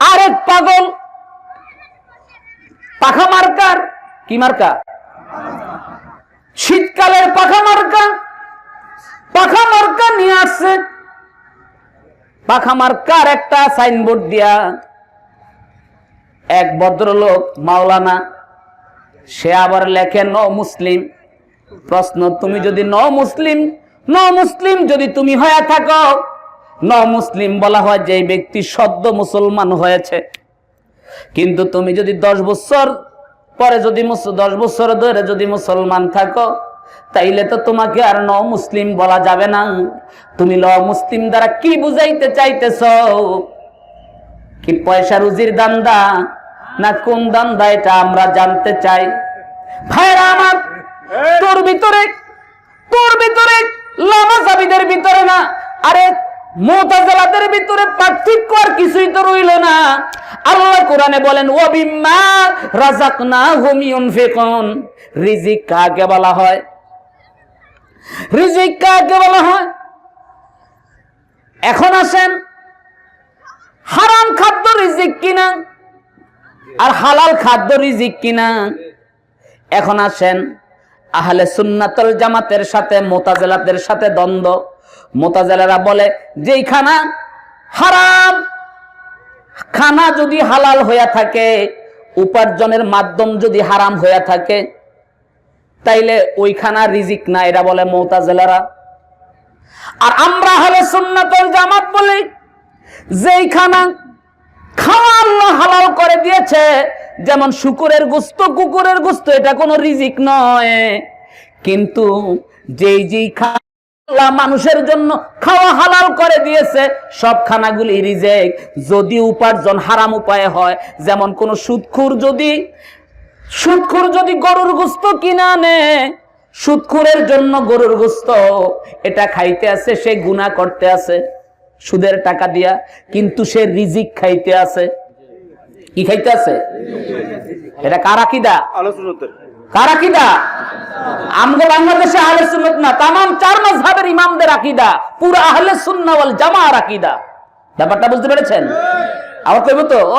আরেক পাগল। পাখা মার্কার। কি মার্কা? শীতকালের পাখা মার্কা। পাখা মার্কা নিয়ে আসছে। পাখা মার্কার একটা সাইনবোর্ড দিয়া এক ভদ্রলোক, মাওলানা, সে আবার লেখে, ন মুসলিম। প্রশ্ন, তুমি যদি ন মুসলিম? ন মুসলিম যদি তুমি হয়ে থাকো। ন মুসলিম বলা হয় যে ব্যক্তি সদ্য মুসলমান হয়েছে। কিন্তু তুমি যদি দশ বছর পরে যদি দশ বছর ধরে যদি মুসলমান থাকো, তাইলে তো তোমাকে আর ন মুসলিম বলা যাবে না। তুমি ল মুসলিম দ্বারা কি বুঝাইতে চাইতেছ? কি পয়সা রুজির দান্দা না কোন দান্দা এটা আমরা জানতে চাই? ভাইরা আমার, তোর ভিতরে তোর ভিতরে লামাজাবিদের ভিতরে না, আরে মোতাজালাদের ভিতরে পার্থক্য আর কিছুই তো রইল না। আল্লাহ কোরআনে বলেন ও বিম্মা রাজাকনা হুম ইউনফিকুন। রিজিক কাকে বলা হয়? রিজিক কাকে বলা হয়? এখন আসেন, হারাম খাদ্য রিজিক কিনা আর হালাল খাদ্য রিজিক কিনা? এখন আসেন, আহলে সুন্নাতল জামাতের সাথে মোতাজেলাদের সাথে দ্বন্দ্ব। মোতাজেলারা বলে, যেই খানা হারাম, খানা যদি হালাল হইয়া থাকে, উপার্জনের মাধ্যম যদি হারাম হইয়া থাকে, তাইলে রিজিক না। এরা বলে আর আমরা হলে সুন্নাতল জামাত বলি, যেই খানা খাওয়া হালাল করে দিয়েছে, যেমন শুকুরের গুস্ত, কুকুরের গুস্ত, এটা কোনো রিজিক নয়। কিন্তু যেই যেই খা আল্লাহ মানুষের জন্য খাওয়া হালাল করে দিয়েছে। সব খানাগুলি রিজেক যদি উপার্জন হারাম উপায়ে হয়, যেমন কোন সুদখুর যদি সুদখুর যদি গরুর গোস্ত কিনা আনে, সুদখুরের জন্য গরুর গোস্ত, এটা খাইতে আছে, সে গুণা করতে আছে, সুদের টাকা দিয়া, কিন্তু সে রিজিক খাইতে আছে। কি খাইতে আছে? এটা কার আকিদা? কার আকিদা? বাংলাদেশে আহলে সুন্নাত না, তামাম চার মাযহাবের ইমামদের আকিদা, পুরো আহলে সুন্নাহ ওয়াল ব্যাপারটা বুঝতে পেরেছেন? আবার কইব তো, ও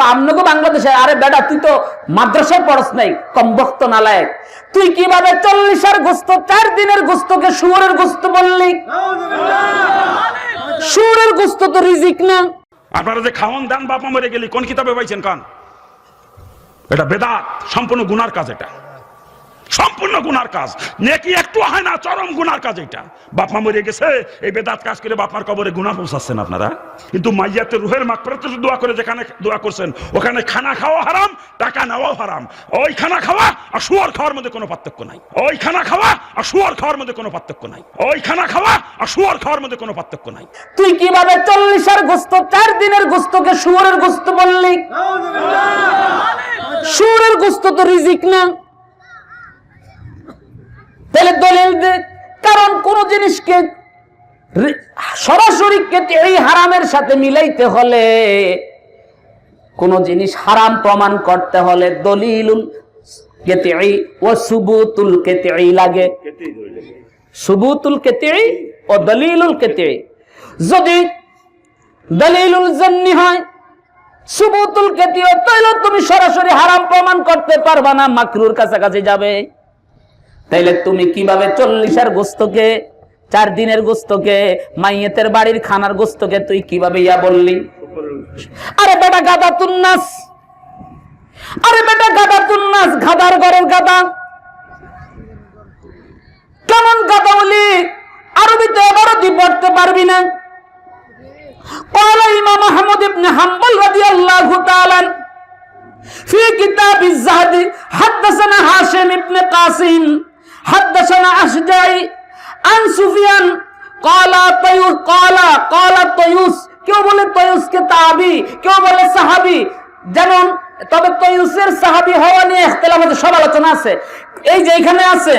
বাংলাদেশে, আরে তুই তো মাদ্রাসায় পড়স নাই কমবক্ত নালায়েক। তুই কীভাবে চল্লিশের গোস্ত, চার দিনের গোস্তকে শুয়োরের গোস্ত বললি? শুয়োরের গোস্ত তো রিজিক না। আপনারা যে খাওয়ান দান বাপা মরে গেলি, কোন কিতাবে পাইছেন কান? এটা বেদাত, সম্পূর্ণ গুনার কাজ এটা। সম্পূর্ণ গুনার কাজ। নেকি একটু হয় না চরম গুনার কাজ এটা বাপমা মরে গেছে এই বেদাত কাজ করে বাপমার কবরে গুনাহ পৌঁছাচ্ছেন আপনারা। কিন্তু মাইয়াতে রুহের মাকফিরাতে দোয়া করে যেখানে দোয়া করছেন ওখানে খানা খাওয়া হারাম টাকা নেওয়াও হারাম। ওই খানা খাওয়া আর শুয়ার খাওয়ার মধ্যে কোনো পার্থক্য নাই। ওই খানা খাওয়া আর শুয়ার খাওয়ার মধ্যে কোনো পার্থক্য নাই। ওই খানা খাওয়া আর শুয়ার খাওয়ার মধ্যে কোনো পার্থক্য নাই। তুই কীভাবে চল্লিশের গোস্ত চার দিনের গোস্তকে শুয়োরের গোস্ত বললি? শুয়োরের গোস্ত তো রিজিক না তাহলে দলিল দে কারণ কোন জিনিসকে সরাসরি কেটে এই হারামের সাথে মিলাইতে হলে কোন জিনিস হারাম প্রমাণ করতে হলে দলিলুল ও সুবুতুল কেতেই লাগে। সুবুতুল ও দলিলুল যদি দলিলুল জন্নি হয়, সুবুতুল তাইলে তুমি সরাসরি হারাম প্রমাণ করতে পারবা না, মাকরুর কাছাকাছি যাবে। তাইলে তুমি কীভাবে চল্লিশের গোস্তকে চার দিনের গোস্তকে মাইয়েতের বাড়ির খানার গোস্তকে তুই কিভাবে ইয়া বললি আরে বেটা গাদা তুন্নাস আরে বেটা গাদা তুন্নাস গাদার ঘরের গাদা কেমন গাদা বলি আরবিতে এবারও তুই পড়তে পারবি না قال إمام أحمد بن حنبل رضي الله تعالى في كتاب الزهد حدثنا هاشم بن قاسم حدثنا أشجعي আন সুফিয়ান, কলা তয়ুস, কলা কলা তয়ুস। কেউ বলে তয়ুসকে তাবি কেউ বলে সাহাবি। যেমন, তবে তয়ুসের সাহাবি হওয়া নিয়ে ইখতিলাফ আছে, সব আলোচনা আছে। এই যে এখানে আছে,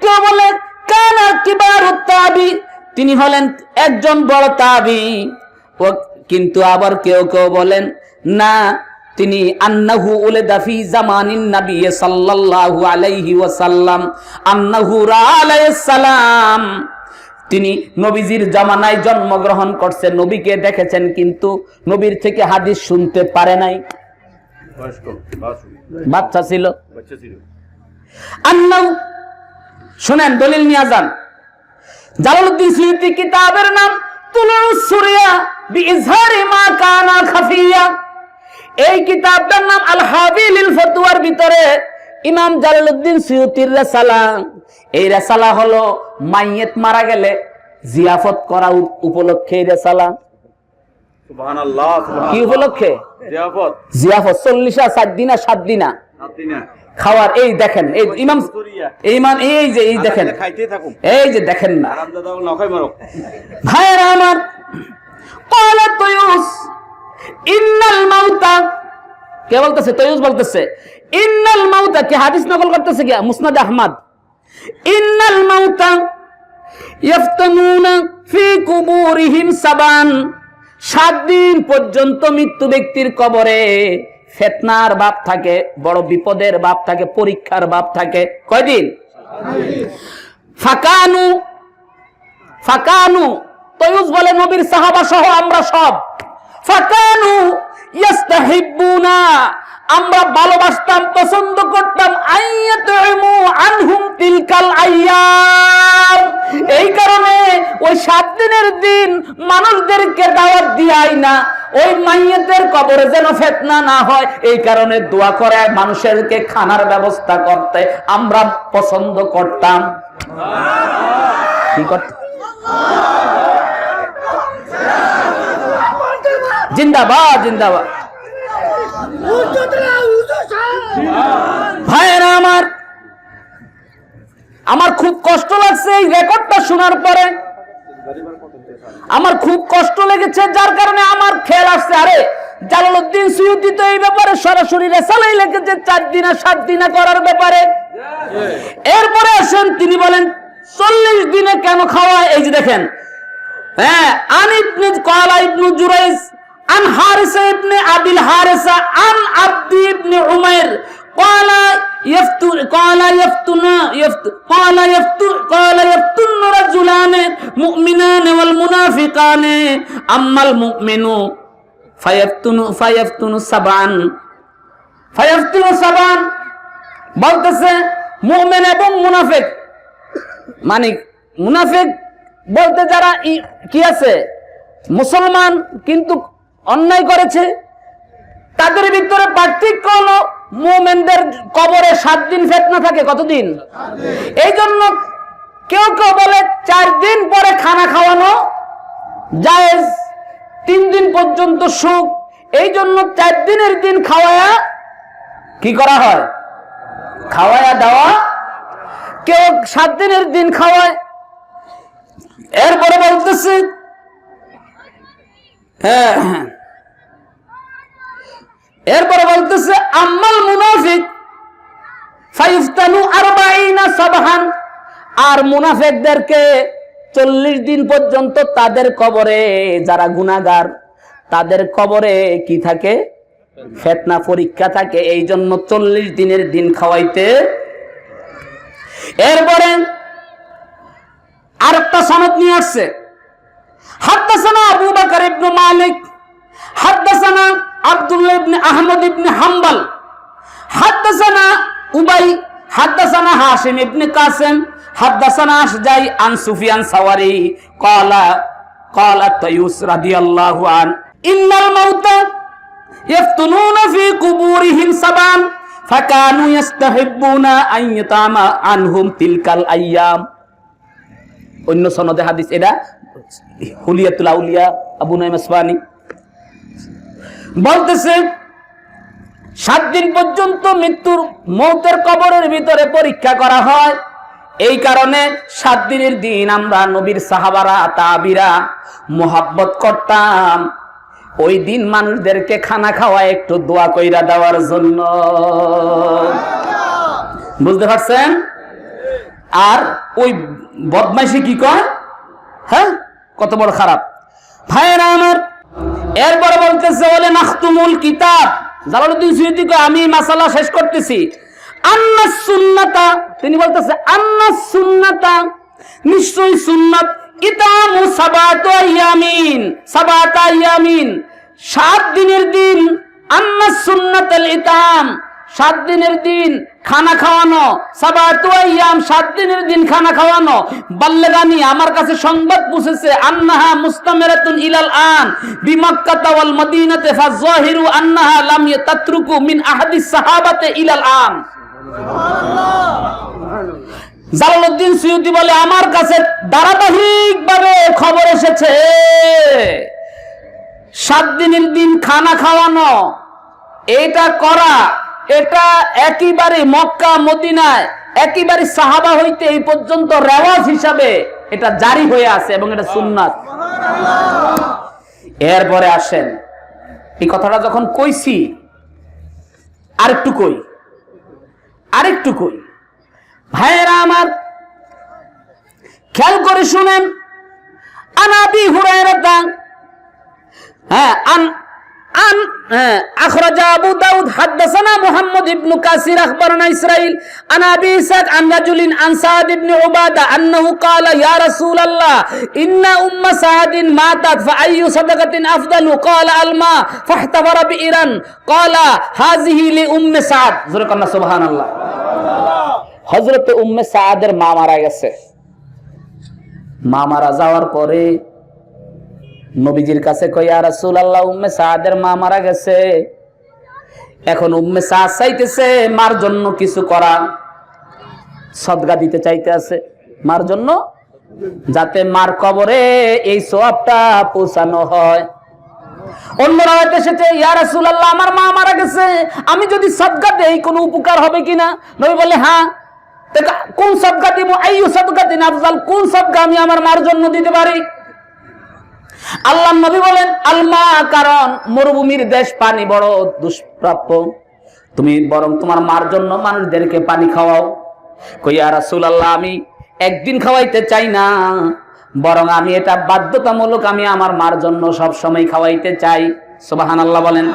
কেউ বলে, কানা কিবার তাবি। তিনি হলেন একজন বড় তাবি। কিন্তু আবার কেউ কেউ বলেন, না তিনি আন্নাহু উলিদা দাফি জামানিন নবী সাল্লাল্লাহু আলাইহি ওয়াসাল্লাম। আন্নাহু আলাইহিস সালাম। তিনি নবীজির জামানায় জন্মগ্রহণ করছে, নবীকে দেখেছেন কিন্তু নবীর থেকে হাদিস শুনতে পারে নাই। বাচ্চা ছিল। ছিল শুনেন, দলিল নিয়ে যান। জালালউদ্দিন সুয়ুতি কিতাবের নাম তুলুস সুরিয়া বিইজহারি মা কানা খাফিয়া। এই কিতাবটার নাম আল হাবিল ফতুয়ার ভিতরে ইমাম জালালুদ্দিন সিউতির রেসালা। এই রেসালা হলো মাইয়েত মারা গেলে জিয়াফত করা উপলক্ষে এই রেসালা। কি উপলক্ষে? জিয়াফত। চল্লিশা সাত দিনা সাত দিনা খাওয়ার এই দেখেন এই ইমাম ইমাম এই যে এই দেখেন। এই যে দেখেন না। আমার ইন্নাল মাউতা, কে বলতেছে? তয়ুস বলতেছে, ইন্নাল মাউতা, কি হাদিস নকল করতেছে কি? মুসনাদ আহমদ। ইন্নাল মাউতা ফি কুবুরিহিম সাবান। সাত দিন পর্যন্ত মৃত্যু ব্যক্তির কবরে ফেতনার বাপ থাকে, বড় বিপদের বাপ থাকে, পরীক্ষার বাপ থাকে। কয়দিন? ফাকানু ফাকানু, তয়ুস বলে নবীর সাহাবা সহ আমরা সব। ফাকানু ইয়াস্তাহিব্বুনা। আমরা ভালোবাসতাম, পছন্দ করতাম আইয়াতুমু আনহুম তিলকাল আইয়াম। এই কারণে ওই সাত দিনের দিন মানুষদেরকে দাওয়াত দিয়াই না, ওই মাইয়েদের কবরে যেন ফেতনা না হয়। এই কারণে দোয়া করে মানুষেরকে খানার ব্যবস্থা করতে আমরা পছন্দ করতাম। কি করতে জিন্দাবাদ জিন্দাবাদ। ভাইয়েরা, আমার আমার খুব কষ্ট লাগছে এই রেকর্ডটা শোনার পরে। আমার খুব কষ্ট লেগেছে, যার কারণে আমার খেয়াল আসছে। আরে, জালালউদ্দিন সুয়ুতি তো এই ব্যাপারে সরাসরি রেসালাই লিখেছে, চার দিনা, সাত দিনা করার ব্যাপারে। এরপরে আসেন, তিনি বলেন, চল্লিশ দিনে কেন খাওয়া এই যে দেখেন। হ্যাঁ আন ইবনে কালা ইবনু জুরাইজ আন হারিসা ইবনে আবিল হারিসা আন আব্দি ইবনে উমাইর قال يفتن قال يفتن يفت قال يفتن قال يفتن رجلان مؤمنان والمنافقان اما المؤمن فيفتن فيفتن سبعا فيفتن سبعا বলতেছে মুমিন এবং মুনাফিক মানে মুনাফিক বলতে যারা ই- কি আছে মুসলমান কিন্তু অন্যায় করেছে। তাদের ভিতরে পার্থক্য হলো মোমেনদের কবরে সাত দিন ফেতনা থাকে। কতদিন? এই জন্য কেউ কেউ বলে চার দিন পরে খানা খাওয়ানো জায়েজ, তিন দিন পর্যন্ত সুখ। এই জন্য চার দিনের দিন খাওয়ায়া কি করা হয়? খাওয়ায়া দেওয়া। কেউ সাত দিনের দিন খাওয়ায়। এরপরে বলতেছে হ্যাঁ এরপরে বলতেছে, আম্মাল মুনাফিক, ফাইফতানু আরবাইনা সাবহান। আর মুনাফিকদেরকে চল্লিশ দিন পর্যন্ত তাদের কবরে যারা গুনাগার তাদের কবরে কি থাকে? ফেতনা পরীক্ষা থাকে এই জন্য চল্লিশ দিনের দিন খাওয়াইতে। এরপরে আরেকটা সনদ নিয়ে আসছে। হাদ্দাসানা আবু বকর ইবনে মালিক, হাদ্দাসানা আব্দুল্লাহ ইবনে আহমদ ইবনে হাম্বাল। হাদ্দাসানা উবাই, হাদ্দাসানা হাসিম ইবনে কাসেম, হাদ্দাসানা আসজাই আন সুফিয়ান সাওয়ারি। কলা ক্বালা তায়ুস রাদিয়াল্লাহু আন। ইন্নাল মাউতা ইয়াফতুনুনা ফি কুবুরিহিম সাবান, ফাকানু ইস্তাহিব্বুনা আন ইয়াতামা আনহুম তিলকাল আইয়াম। অন্য সনদে হাদিস এটা হুলিয়াতুল আউলিয়া, আবু নাইম আসবানী বলতেছে, সাত দিন পর্যন্ত মৃত্যুর মৌতের কবরের ভিতরে পরীক্ষা করা হয়। এই কারণে সাত দিনের দিন আমরা নবীর সাহাবারা, তাবিরা মোহাব্বত করতাম। ওই দিন মানুষদেরকে খানা খাওয়া একটু দোয়া কইরা দেওয়ার জন্য। বুঝতে পারছেন? আর ওই বদমাইশি কি কয়? হ্যাঁ? কত বড় খারাপ। ভাইয়েরা আমার এরপরে বলতেছে বলে নাখতুমুল কিতাব। জালালউদ্দিন সুয়ুতি আমি মাসালা শেষ করতেছি। আন্নাস সুন্নাতা, তিনি বলতেছে আন্নাস সুন্নাতা নিশ্চয় সুন্নাত। ইতামু সাবাতু আইয়ামিন সাবাত আইয়ামিন সাত দিনের দিন আন্না সুন্নাতাল ইতাম। সাত দিনের দিন খানা খাওয়ানো সাবাতু আইয়াম সাত দিনের দিন খানা খাওয়ানো। বাল্লেগানি আমার কাছে সংবাদ পৌঁছেছে আন্নাহা মুস্তামিরাতুন ইলাল আন বিমাক্কাতা ওয়াল মদিনাতে ফাযাহিরু আন্নাহা লাম ইয়াতাতরুকু মিন আহাদিস সাহাবাতে ইলাল আন। জালালউদ্দিন সৈয়দি বলে আমার কাছে ধারাবাহিক ভাবে খবর এসেছে। সাত দিনের দিন খানা খাওয়ানো এটা করা এটা একেবারে মক্কা, মদিনায় একেবারে সাহাবা হইতে এই পর্যন্ত রেওয়াজ হিসাবে এটা জারি হয়ে আছে এবং এটা সুন্নাত। এরপরে আসেন, এই কথাটা যখন কইছি, আরেকটু কই আরেকটু কই। ভাইয়েরা আমার, খেয়াল করে শুনেন আনাবি হুরায়রাতা হ্যাঁ আন আন হ্যাঁ أخرج أبو داود حدثنا محمد بن كثير أخبرنا إسرائيل عن أبي إسحاق عن رجل عن سعد بن عبادة أنه قال يا رسول الله إن أم سعد ماتت فأي صدقة أفضل قال الماء فاحتفر بإيران قال هذه لأم سعد زرقنا سبحان الله হজরত উম্মে সাদের মা মারা গেছে মা মারা যাওয়ার পরে নবীজির কাছে কইয়া রাসূল আল্লাহ উম্মে সাদের মা মারা গেছে। এখন উম্মে সাদ চাইতেছে, মার জন্য কিছু করা। সদগা দিতে চাইতে আছে। মার জন্য? যাতে মার কবরে এই সোয়াবটা পৌঁছানো হয়। অন্যরা ইয়া রাসূলুল্লাহ, আমার মা মারা গেছে। আমি যদি সদকা দেই, কোনো উপকার হবে কিনা নবী বলে হ্যাঁ। কোন সদকা দিব? আইয়ু সদকাতিন আফজাল, কোন সদকা আমি আমার মার জন্য দিতে পারি? আল্লাহ নবী বলেন আলমা কারণ মরুভূমির দেশ, পানি বড় দুষ্প্রাপ্য। তুমি বরং তোমার মার জন্য মানুষদেরকে পানি খাওয়াও। কইয়া রাসুল আল্লাহ আমি একদিন খাওয়াইতে চাই না। বরং আমি এটা বাধ্যতামূলক আমি আমার মার জন্য সব সময় খাওয়াইতে চাই। সুবাহান আল্লাহ বলেন।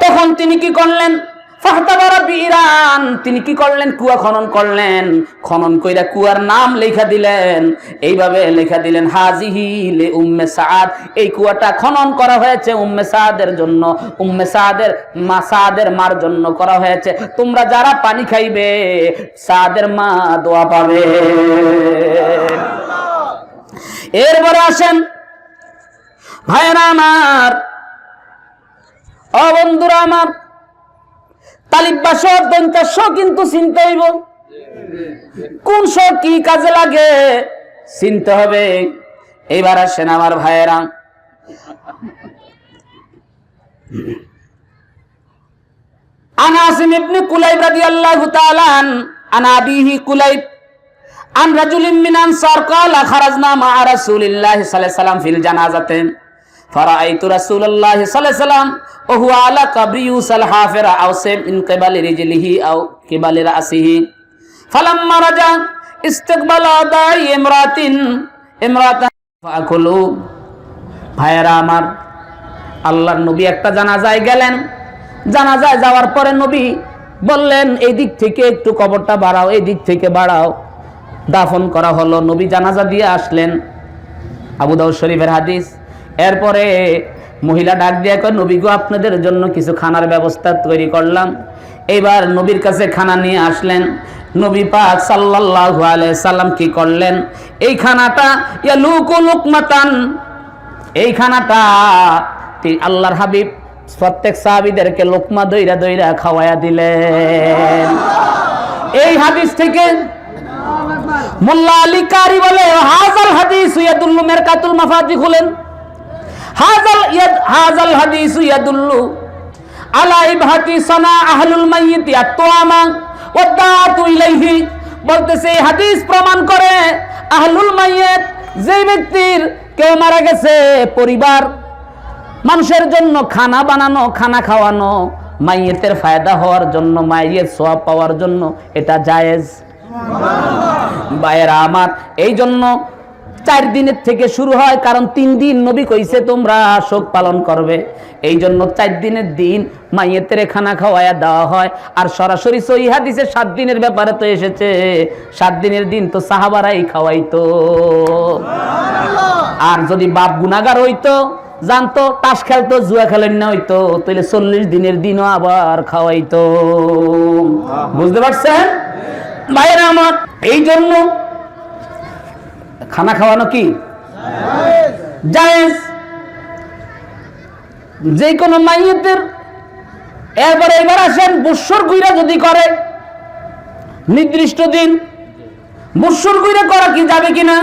তখন তিনি কি করলেন? তিনি কি করলেন? কুয়া খনন করলেন। খনন কইরা কুয়ার নাম লেখা দিলেন। এইভাবে লেখা দিলেন, হাজিহি লে উম্মে সাদ এই কুয়াটা খনন করা হয়েছে উম্মে সাদের জন্য। উম্মে সাদের মা সাদের মার জন্য করা হয়েছে। তোমরা যারা পানি খাইবে সাদের মা দোয়া পাবে। এরপরে আসেন ভাইরা আমার তালিব কিন্তু হইব। কোন কি কাজে লাগে? চিনতে হবে। এবার আসেন আমার ভাইয়েরা। আনাসিম ইবনে কুলাইব রাদিয়াল্লাহু তাআলা আন কুলাইব। আন রাজুলিন মিন আনসার, ক্বালা খারাজনা মা রাসূলিল্লাহি সাল্লাল্লাহু আলাইহি ওয়াসাল্লাম ফিল ফারাআইতু রাসূলুল্লাহ সাল্লাল্লাহু আলাইহি সাল্লাম ও আলা কাবরি ইউসাল হাফিরা, আও সেম আও কিবালি রাসিহি। ফালাম্মা রাজা, ইস্তিকবালা ইমরাতিন, ইমরাতান ফাকুলু আমার, আল্লাহর নবী একটা জানাজায় গেলেন। জানাজায় যাওয়ার পরে নবী বললেন, এই দিক থেকে একটু কবরটা বাড়াও, এই দিক থেকে বাড়াও। দাফন করা হলো। নবী জানাজা দিয়ে আসলেন। আবুদাউ শরীফের হাদিস এরপরে মহিলা ডাক দিয়ে কয় নবী গো আপনাদের জন্য কিছু খানার ব্যবস্থা তৈরি করলাম। এবার নবীর কাছে খানা নিয়ে আসলেন। নবী পাক সাল্লাল্লাহু আলাইহি সাল্লাম কি করলেন? এই খানাটা, ইয়ালুকু লুকমাতান। এই খানাটা আল্লাহর হাবিব প্রত্যেক সাহাবিদেরকে লোকমা দইরা দইরা খাওয়ায়া দিলেন। এই হাদিস থেকে মোল্লা আলী কারি বলে হাজাল হাদিস ইয়াদুল্লু মেরকাতুল মাফাতি খুলেন হাজাল ইয়াদ হাজাল হাদিস ইয়াদুল্লু আলা ইবহাতি সানা আহলুল মাইয়িত আতওয়ামা ওয়াদাতু ইলাইহি। বলতেছে, এই হাদিস প্রমাণ করে আহলুল মাইয়িত যে ব্যক্তির কেউ মারা গেছে পরিবার, মানুষের জন্য খানা বানানো, খানা খাওয়ানো, মাইয়েতের ফায়দা হওয়ার জন্য মাইয়ের সোয়াব পাওয়ার জন্য এটা জায়েজ। ভাইয়েরা আমার এই জন্য চার দিনের থেকে শুরু হয়, কারণ তিন দিন নবী কইছে, তোমরা শোক পালন করবে। এই জন্য চার দিনের দিন মাইয়েতের খানা খাওয়ায়া দেওয়া হয়। আর সরাসরি সহি হাদিসে সাত দিনের ব্যাপারে তো এসেছে, সাত দিনের দিন তো সাহাবারাই খাওয়াইতো। আর যদি বাপ গুনাগার হইতো, জানতো, তাস খেলতো, জুয়া খেলেন না হইতো, তাহলে চল্লিশ দিনের দিনও আবার খাওয়াইতো। বুঝতে পারছেন? ভাইয়েরা আমার এই জন্য খানা খাওয়ানো কি? যে কোনো মাইয়েতের এরপরে এবার আসেন বৎসর গুইরা যদি করে নির্দিষ্ট দিন বৎসর গুইরা করা কি যাবে কিনা?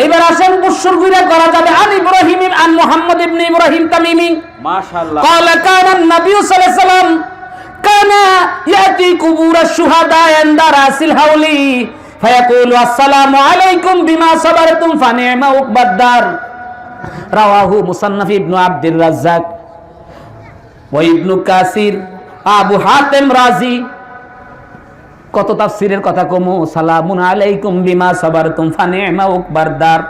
এইবার আসেন বৎসর গুইরা করা যাবে আল ইব্রাহিম আল মুহাম্মদ ইবনে ইব্রাহিম তামিমি। মাশাআল্লাহ। ক্বালা কানা নবী সাল্লাল্লাহু আলাইহি ওয়াসাল্লাম কানা ইয়াতি কুবুরাশ শুহাদা ইনদা রাসিল হাওলি ফায়াকুলু, আসসালামু আলাইকুম, বিমা সাবারতুম ফানিমা উকবাদার রাওয়াহু মুসান্নাফ ইবনু আব্দুর রাজ্জাক ওয়া ইবনু কাসির, আবু হাতেম রাজি। কত তাফসিরের কথা কমু, সালামুন আলাইকুম, বিমা সাবারতুম ফানিমা উকবাদার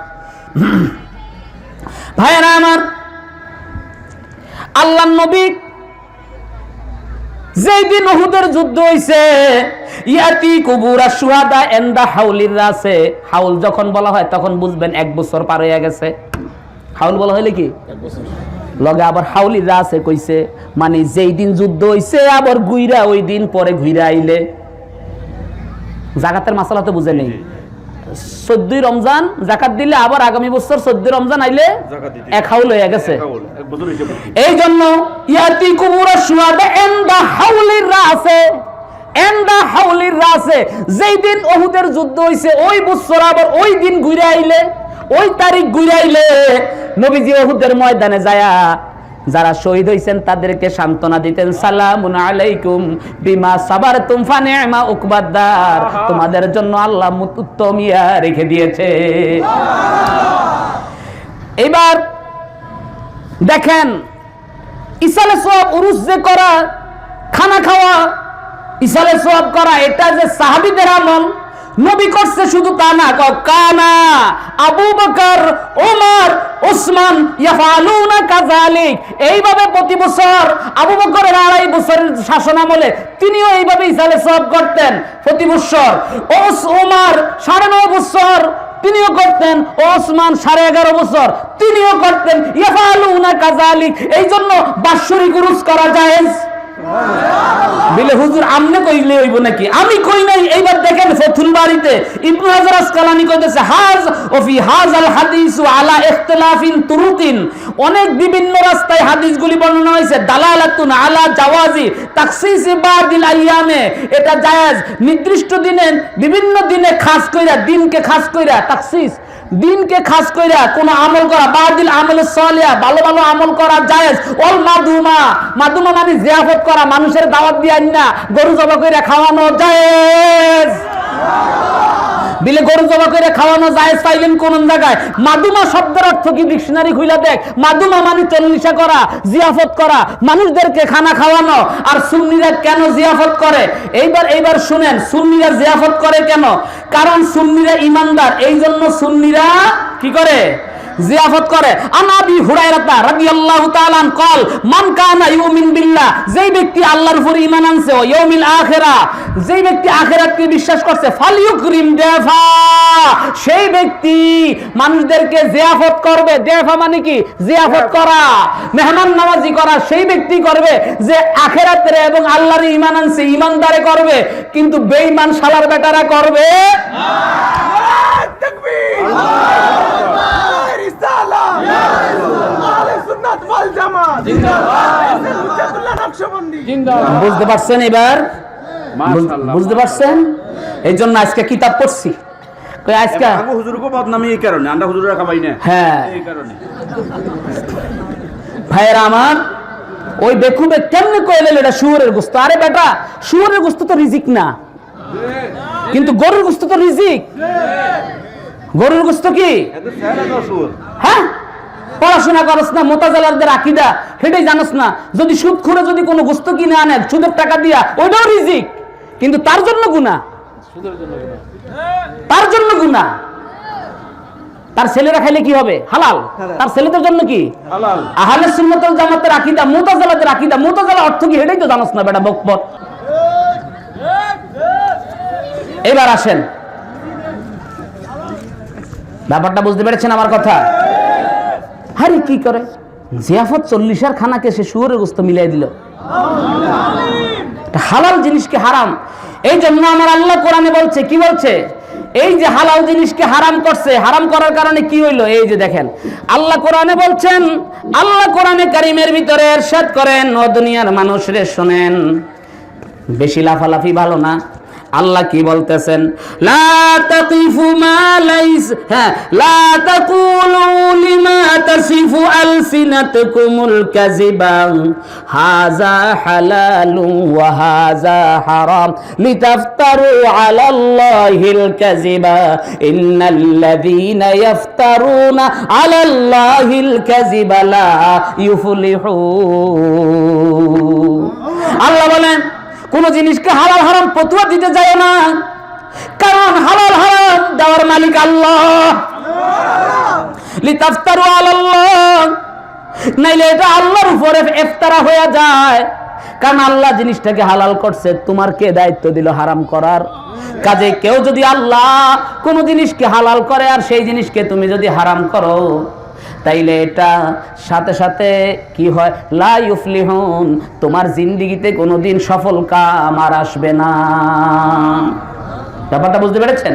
ভাইরা আমার আল্লাহ নবী যেই দিন উহুদের যুদ্ধ হইছে ইয়াতি কুবুরা সুহাদা এন্দা হাউলির রাসে। হাউল যখন বলা হয় তখন বুঝবেন এক বছর পার হয়ে গেছে। হাউল বলা হইলে কি? লগে আবার হাউলির রাসে কইছে মানে যেই দিন যুদ্ধ হইছে আবার গুইরা ওই দিন পরে ঘুইরা আইলে। জাকাতের মাসালা তো বুঝে নেই। চোদ্দই রমজান জাকাত দিলে আবার আগামী বছর চোদ্দই রমজান আইলে এক হাউল হয়ে গেছে। এই জন্য ইয়াতি কুবুরা সুয়াদা এন্ডা হাউলির রাসে। এন্ডা হাউলির রাসে যেই দিন ওহুদের যুদ্ধ হইছে ওই বছর আবার ওই দিন ঘুরে আইলে ওই তারিখ ঘুরে আইলে নবীজি ওহুদের ময়দানে যায়া যারা শহীদ হইছেন তাদেরকে সান্ত্বনা দিতেন সালামুন আলাইকুম বিমা সাবার তুমফা নেমা উকবাদ্দার তোমাদের জন্য আল্লাহ উত্তম ইয়া রেখে দিয়েছে। এবার দেখেন ইসালে সব উরুস যে করা খানা খাওয়া ইসালে সব করা, এটা যে সাহাবিদের আমল, নবী করছে শুধু তা না কানা আবু বকর ওমর ওসমান ইয়াফালুনা কাযালিক। এইভাবে প্রতি বছর, আবু বকরের আড়াই বছরের শাসন আমলে তিনিও এইভাবে ইসালে সব করতেন প্রতি বছর। ওস ওমর সাড়ে নয় বছর তিনিও করতেন ওসমান সাড়ে এগারো বছর তিনিও করতেন ইয়াফালুনা কাযালিক। এই জন্য বাৎসরিক উরুস করা যায় বিলে, হুজুর, আমনে কইলে হইব নাকি? আমি কই নাই, এইবার দেখেন ফতুল বাড়িতে ইবনু হাজার আসকালানি কইতেছে, হাজ ও ফি হাজ আল হাদিস আলা ইখতিলাফিন তুরুকিন অনেক বিভিন্ন রাস্তায় হাদিসগুলি বর্ণনা হয়েছে, দালালাতুন আলা জাওয়াজি তাকসিস বাদিল আইয়ামে। এটা জায়েজ। নির্দিষ্ট দিনে, বিভিন্ন দিনে খাস কইরা, দিনকে খাস কইরা তাকসিস দিনকে খাস কইরা কোন আমল করা, বাদিল আমলে সলিয়া ভালো ভালো আমল করা জায়েজ। অল মাদুমা মাদুমা মানে জিয়াফত করা, মানুষের দাওয়াত দিয়ে না, গরু জবা কইরা খাওয়ানো জায়েজ। বিলে গরু জবা করে খাওয়ানো যায় চাইলেন কোন জায়গায়। মাদুমা শব্দের অর্থ কি? ডিকশনারি খুইলা দেখ। মাদুমা মানে চল্লিশা করা, জিয়াফত করা, মানুষদেরকে খানা খাওয়ানো। আর সুন্নিরা কেন জিয়াফত করে? এইবার এইবার শুনেন, সুন্নিরা জিয়াফত করে কেন? কারণ সুন্নিরা ইমানদার এই জন্য সুন্নিরা কি করে? জিয়াফত করে। আনাবি হুরায়রাতা রাদিয়াল্লাহু তাআলা কল, মান কানা ইউমিন বিল্লাহ যেই ব্যক্তি আল্লাহর উপর ঈমান আনছে, ও ইয়াউমিল আখিরা যেই ব্যক্তি আখিরাতকে বিশ্বাস করছে ফালিয়ুকরিম দেফা সেই ব্যক্তি মানুষদেরকে জিয়াফত করবে। দেফা মানে কি? জিয়াফত করা। মেহমান নামাজি করা, সেই ব্যক্তি করবে যে আখিরাতের এবং আল্লাহর ঈমান আনছে, ঈমানদারে করবে, কিন্তু বেঈমান শালার বেটারা করবে। বুঝতে পারছেন এবার? বুঝতে পারছেন? এই জন্য আজকে কিতাব পড়ছি। আজকে হুজুরকে বদনামি এই কারণে আমরা হুজুরা খাবাই না। হ্যাঁ। এই কারণে। ভাইয়েরা আমার ওই বেকুবে কেমনে কইলেন এটা শুয়োরের গোস্ত? আরে বেটা শুয়োরের গোস্ত তো রিজিক না। কিন্তু গরুর গোস্ত তো রিজিক। গরুর গোস্ত কি? হ্যাঁ? পড়াশোনা করস না মোতাজালারদের আকিদা সেটাই জানোস না। যদি সুদ খুঁড়ে যদি কোনো গোস্ত কিনে আনে সুদের টাকা দিয়া ওইটাও রিজিক। কিন্তু তার জন্য গুণা তার জন্য গুণা তার ছেলেরা খাইলে কি হবে? হালাল। তার ছেলেদের জন্য কি? হালাল। আহলে সুন্নতুল জামাতের আকীদা মুতাজালাদের আকীদা। মুতাজালা অর্থ কি? হেডেই তো জানোস না বেটা বকবক। এবার আসেন। ব্যাপারটা বুঝতে পেরেছেন আমার কথা? আরে কি করে? জিয়াফত চল্লিশের খানাকে সে শুয়োরের গোস্ত মিলাই দিল। হালাল জিনিসকে হারাম। এই জন্য আমার আল্লাহ কোরআনে বলছে, কি বলছে? এই যে হালাল জিনিসকে হারাম করছে, হারাম করার কারণে কি হইল? এই যে দেখেন, আল্লাহ কোরআনে বলছেন, আল্লাহ কোরআনে কারিমের ভিতরে এরশাদ করেন, ও দুনিয়ার মানুষরে শোনেন। বেশি লাফালাফি ভালো না। আল্লাহ কি বলতেছেন? লা তাকিফু মা লাইস হ্যাঁ লা তাকুলু লিমা তাসিফু আলসিনাতুকুমুল কাযিবা, হাযা হালালু ওয়া হাযা হারাম, লিতাফতারু আলাল্লাহিল কাযিবা, ইন্নাল্লাযীনা ইয়াফতারুনা আলাল্লাহিল কাযিবা, লা ইউফলিহুন আল্লাহ বলেন কোন জিনিসকে হালাল হারাম পতুয়া দিতে যায় না। কারণ হালাল হারাম দেওয়ার মালিক আল্লাহ। লিতাফতারু আলাল্লাহ। নাইলে এটা আল্লাহর উপরে ইফতারা হয়ে যায়। কারণ আল্লাহ জিনিসটাকে হালাল করছে, তোমার কে দায়িত্ব দিল হারাম করার? কাজে কেউ যদি আল্লাহ কোন জিনিসকে হালাল করে আর সেই জিনিসকে তুমি যদি হারাম করো তাইলে এটা সাথে সাথে কি হয়? লা হন তোমার জিন্দিগিতে কোনোদিন সফল কাম আর আসবে না। ব্যাপারটা বুঝতে পেরেছেন?